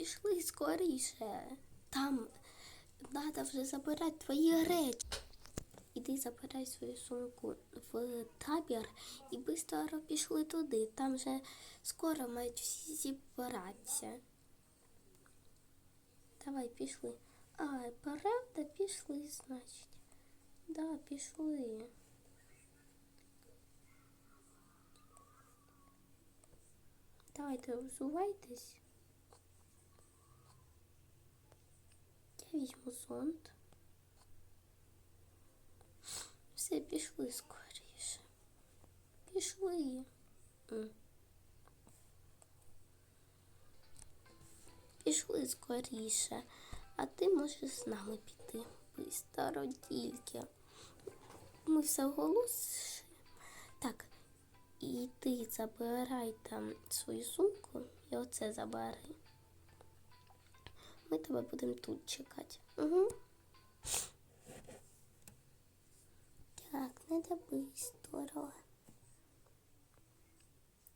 Пішли скоріше. Там треба вже забирати твої речі. Іди забирай свою сумку в табір і швидко пішли туди. Там вже скоро мають всі зібратися. Давай пішли. А, правда, пішли, значить. Да, пішли. Давайте взувайтесь. Візьму зонт. Все, пішли скоріше. Пішли. Пішли скоріше, а ти можеш з нами піти. Бистро тільки. Ми все оголосимо. Так, і ти забирай там свою сумку і оце забери. Ми тебе будемо тут чекати. Угу. Так, надо быстро.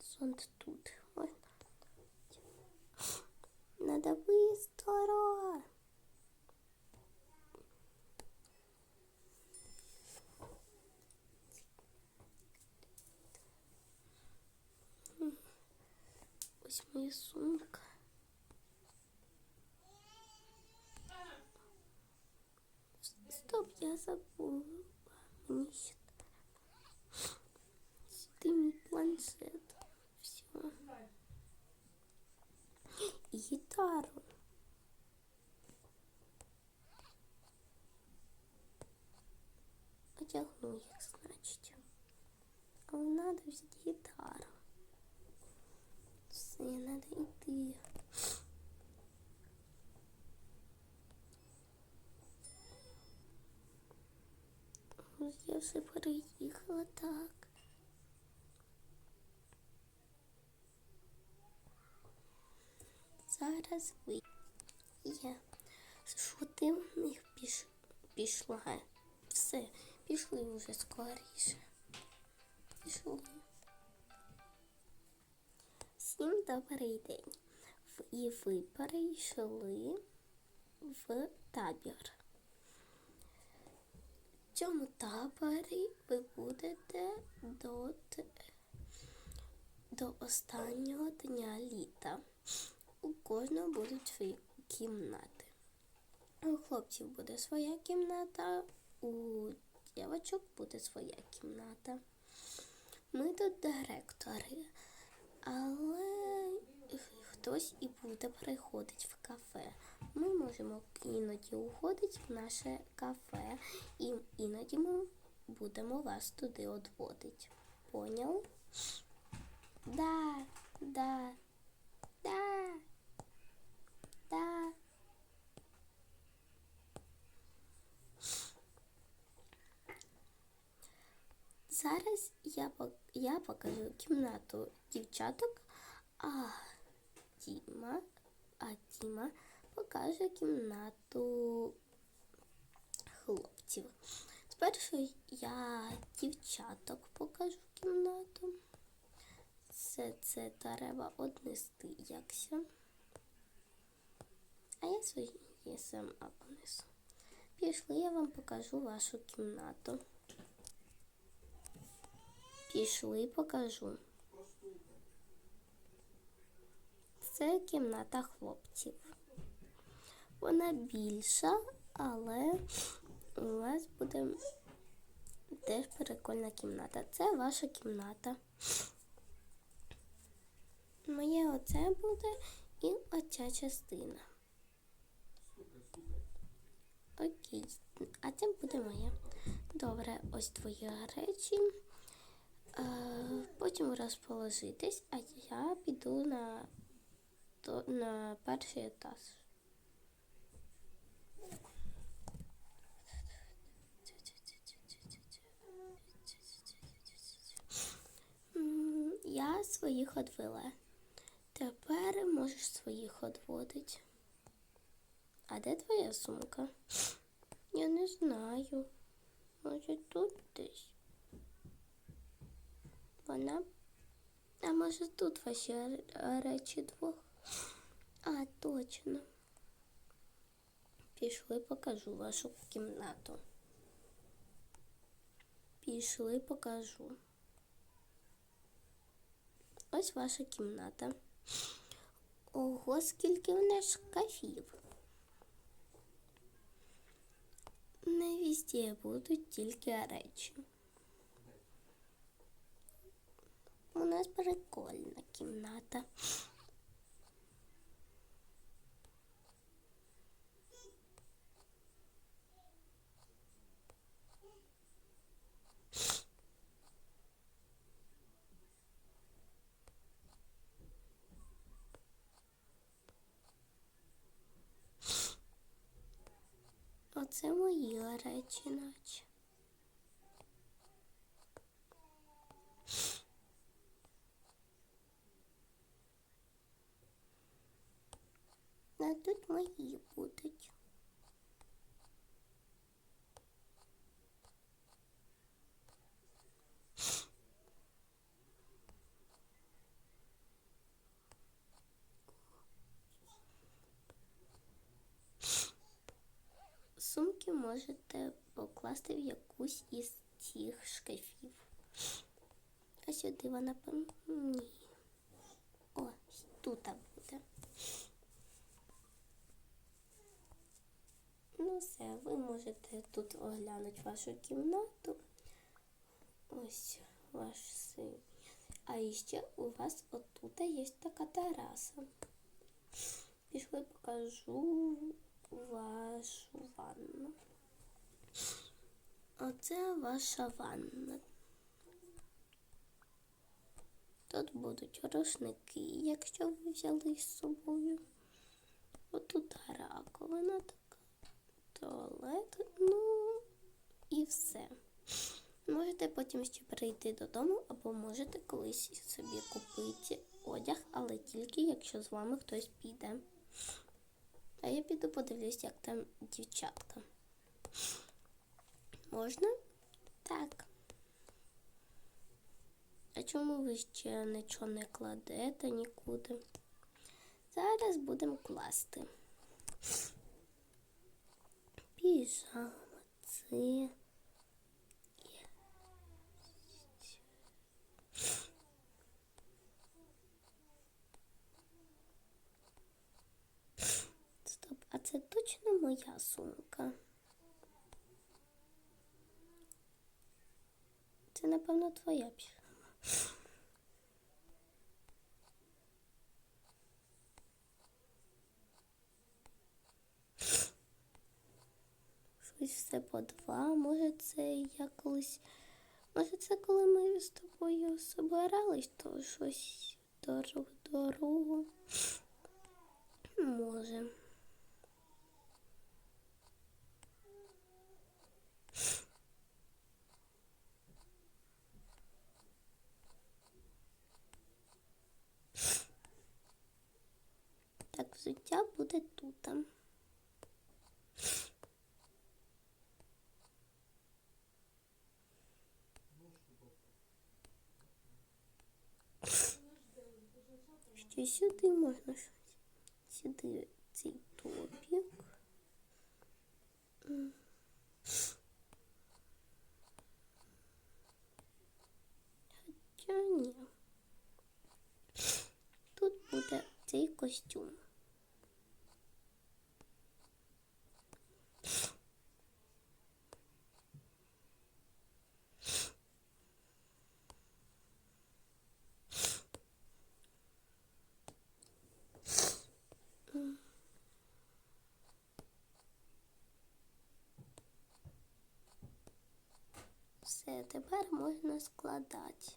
Зонт тут. Ой. Надо быстро. Ось моя сумка. Стоп, я забула. Мені ще треба. Сюди мій планшет. Все. І гітару. Одягну їх, значить. Але треба взяти гітару. Все, треба йти. Ось Я вже переїхала так. Зараз ви. Я. Що ти в них піш... пішла? Все, пішли вже скоріше. Пішли. Всім добрий день. І ви перейшли в табір. Цьому таборі ви будете до, до останнього дня літа. У кожного будуть свої кімнати. У хлопців буде своя кімната, у дівчаток буде своя кімната. Ми тут директори, але хтось і буде приходити в кафе. Ми можемо іноді уходити в наше кафе, і іноді ми будемо вас туди відводити. Поняв? Да, да, да, да. Зараз я, я покажу кімнату дівчаток, а Діма, а Діма покаже кімнату хлопців. Спершу я дівчаток покажу кімнату. Все це треба однести якся. А я свої сама понесу. Пішли, я вам покажу вашу кімнату. Пішли, покажу. Це кімната хлопців. Вона більша, але у вас буде теж прикольна кімната. Це ваша кімната. Моє оце буде і оця частина. Окей, а це буде моє. Добре, ось твої речі. Е, потім розположитись, а я піду на, на перший етаж. Я своїх одвела. Тепер можеш своїх одводити. А де твоя сумка? Я не знаю. Може тут десь. Вона. А може тут ваші речі двох? А, точно. Пішли, покажу вашу кімнату. Пішли, покажу. Ось ваша кімната. Ого, скільки в нас шкафів. Не везде будуть тільки речі. У нас прикольна кімната. Оце мої речі, наче. А тут мої будуть. Сумки можете покласти в якусь із цих шкафів. А сюди вона ні. О, тут буде. Ну все, ви можете тут оглянути вашу кімнату. Ось ваш син. А іще у вас отут є така тераса. Пішли покажу вашу ванну. Оце ваша ванна. Тут будуть рушники, якщо ви взяли з собою. Отут раковина така, туалет, ну і все. Можете потім ще прийти додому, або можете колись собі купити одяг, але тільки якщо з вами хтось піде. А я піду подивлюсь, як там дівчатка. Можна? Так. А чому ви ще нічого не кладете нікуди? Зараз будемо класти. Піжама, це. А це точно моя сумка? Це, напевно, твоя піжама. Щось все по два. Може, це я колись. Може, це коли ми з тобою собирались, то щось дорогу дорогу. Може. Так, взуття буде тут. Ще сюди можна щось. Сюди цей топік. Хоча ні. Тут буде цей костюм. Все, тепер можна складати.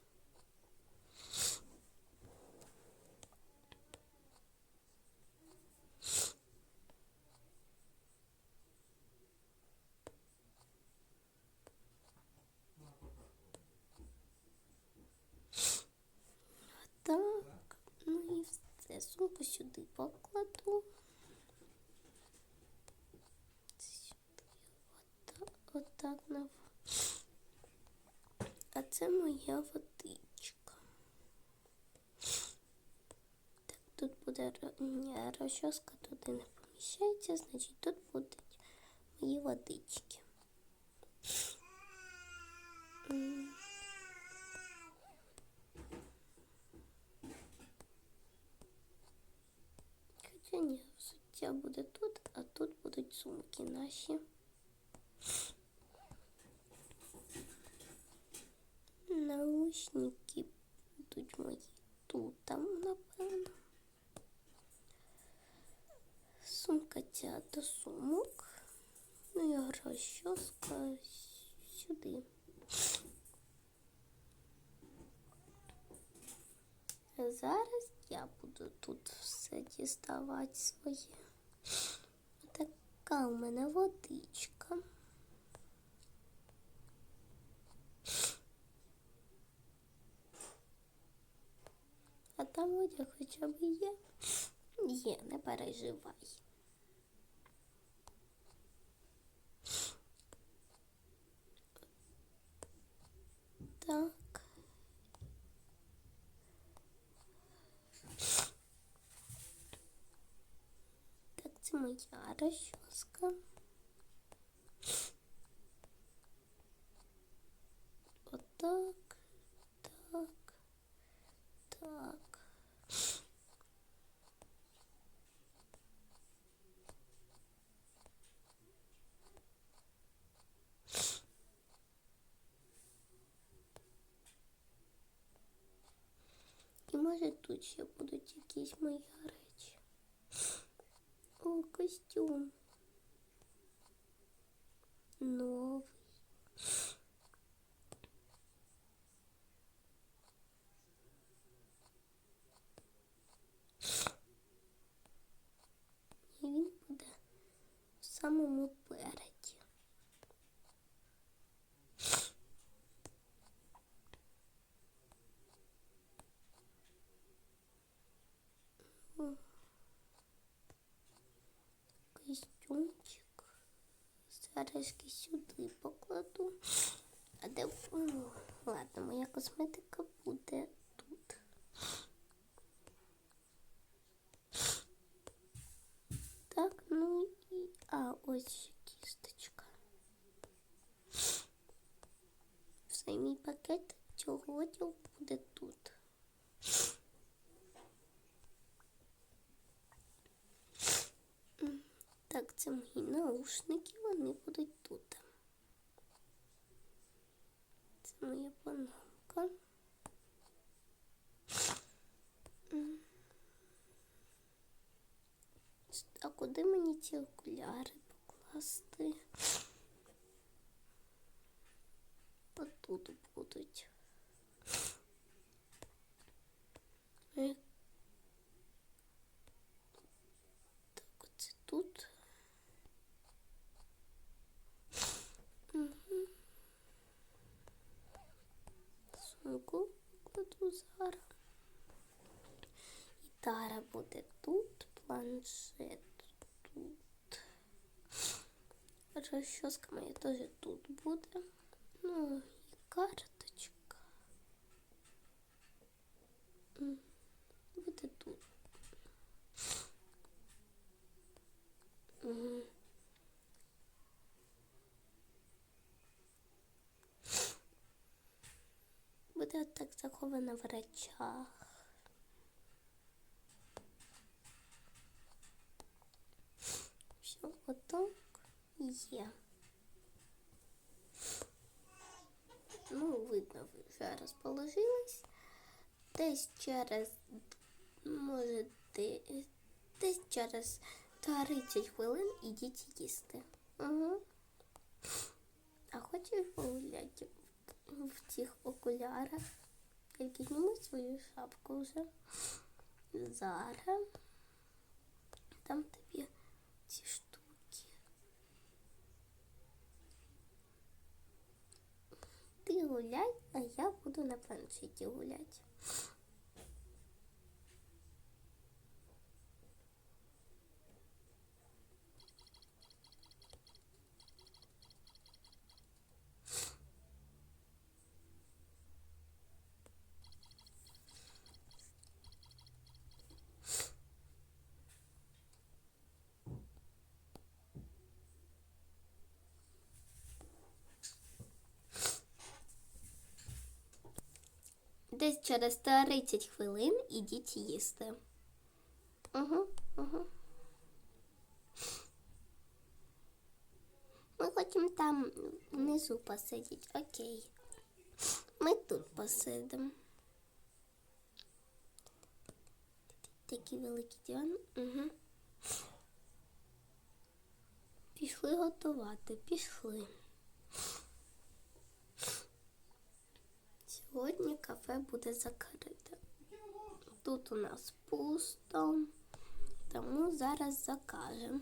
Так, ну і все, сумку сюди покладу. Сюди, отак, отак на. Це моя водичка. Так, тут буде ро- розчоска туди не поміщається, значить тут будуть мої водички. Хоча ні, взуття буде тут, а тут будуть сумки наші. Наушники будуть мої тут, там, напевно. Сумка ця до сумок. Ну і розчоска сюди. А Зараз я буду тут все діставати своє. Така у мене водичка. А там одяг хоча б є. Є, не переживай. Так. Так, це моя розчоска. може тут ще будуть якісь мої речі. О, костюм. Новий. І він буде в самому переді. Костюмчик. Зараз сюди покладу. А де ладно, моя косметика буде тут. Так, ну і а ось кісточка. Все, мій пакет цього буде тут. М, Так, це мої наушники, вони будуть тут. Це моя панамка. А куди мені ці окуляри покласти? Отут будуть. Так, оце тут. Мгм. Сумку кладу зараз. Гітара буде тут, планшет тут. Розчоска моя теж тут буде. Ну, і карточка. Буде тут. Мгм. Буде так захована в речах. Все, отак є. Ну, видно, ви вже розположились. Десь через, може, де- десь через 30 хвилин ідіть їсти. Угу. А хочеш погуляти в, в цих окулярах? Тільки зніми свою шапку вже. Зараз. Там тобі ці штуки. Ти гуляй, а я буду на планшеті гуляти. Десь через 30 хвилин ідіть їсти. Угу, угу. Ми хочемо там внизу посидіти. Окей. Ми тут посидимо. Такий великий диван. Угу. Пішли готувати, пішли. Сьогодні кафе буде закрите. Тут у нас пусто, тому зараз закажемо.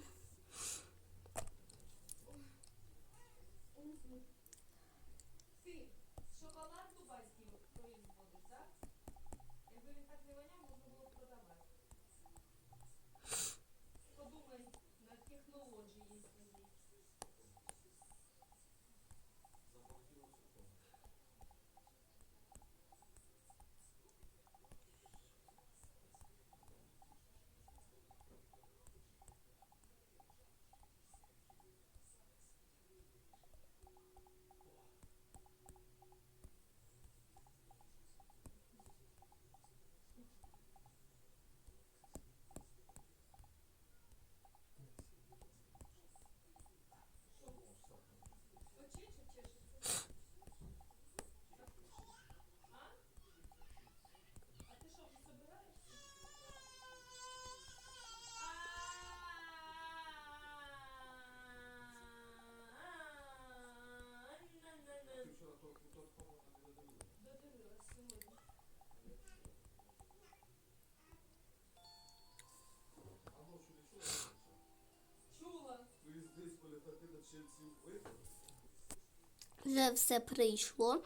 Вже все прийшло,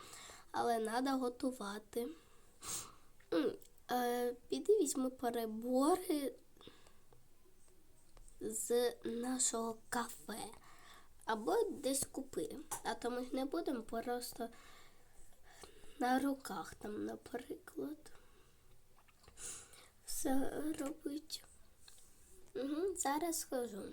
але треба готувати. Е, Піди візьми перебори з нашого кафе. Або десь купи. А то ми ж не будемо просто на руках там, наприклад. Все робити. Угу, зараз схожу.